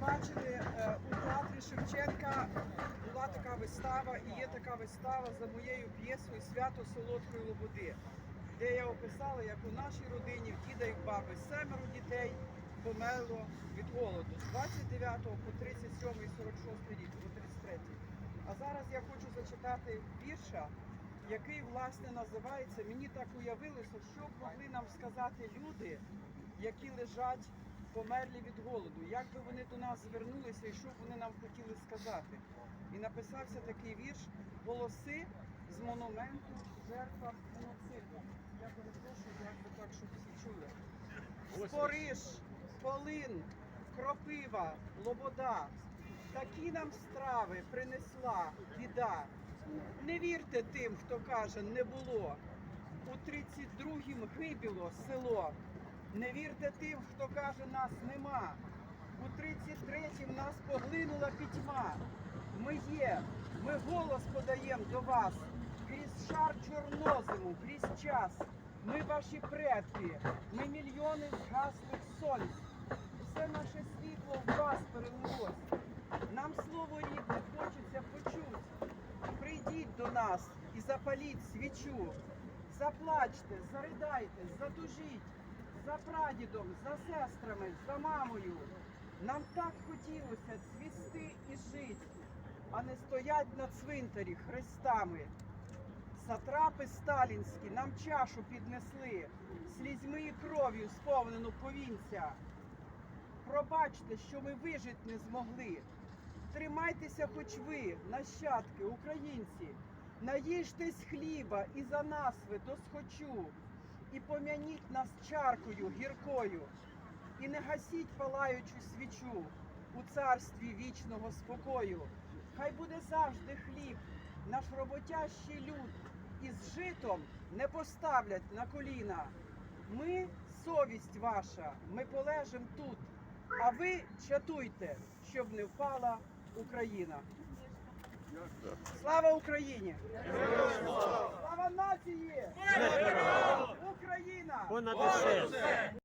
бачили, е, у театрі Шевченка була така вистава і є така вистава за моєю п'єсою Свято Солодкої Лободи, де я описала, як у нашій родині в діда і в баби семеро дітей померло від голоду з 29 по 37 і 46 рік, по 33. А зараз я хочу зачитати вірша, який власне називається Мені так уявилося, що могли нам сказати люди, які лежать померлі від голоду. Як би вони до нас звернулися і що б вони нам хотіли сказати? І написався такий вірш Голоси з монументу жертва геноциду. Я перепрошую, як би так, щоб всі чули. Спориш, полин, кропива, лобода. Такі нам страви принесла біда. Не вірте тим, хто каже, не було. У 32-м гибіло село. Не вірте тим, хто каже, нас нема. У 33-м нас поглинула пітьма. Ми є, ми голос подаємо до вас. Крізь шар чорнозиму, крізь час. Ми ваші предки, ми мільйони згаслих сонць. Все наше світло в вас перелилось. Нам слово рідне хочеться почуть. Прийдіть до нас і запаліть свічу. Заплачте, заридайте, затужіть за прадідом, за сестрами, за мамою. Нам так хотілося цвісти і жить, а не стоять на цвинтарі хрестами. Сатрапи сталінські нам чашу піднесли, слізьми і кров'ю сповнену повінця. Пробачте, що ми вижить не змогли. Тримайтеся хоч ви, нащадки, українці, наїжтесь хліба і за нас ви досхочу, і пом'яніть нас чаркою гіркою, і не гасіть палаючу свічу у царстві вічного спокою. Хай буде завжди хліб, наш роботящий люд, і з житом не поставлять на коліна. Ми совість ваша, ми полежим тут, а ви чатуйте, щоб не впала Україна. Слава Україні! Слава нації! Україна! Понад усе.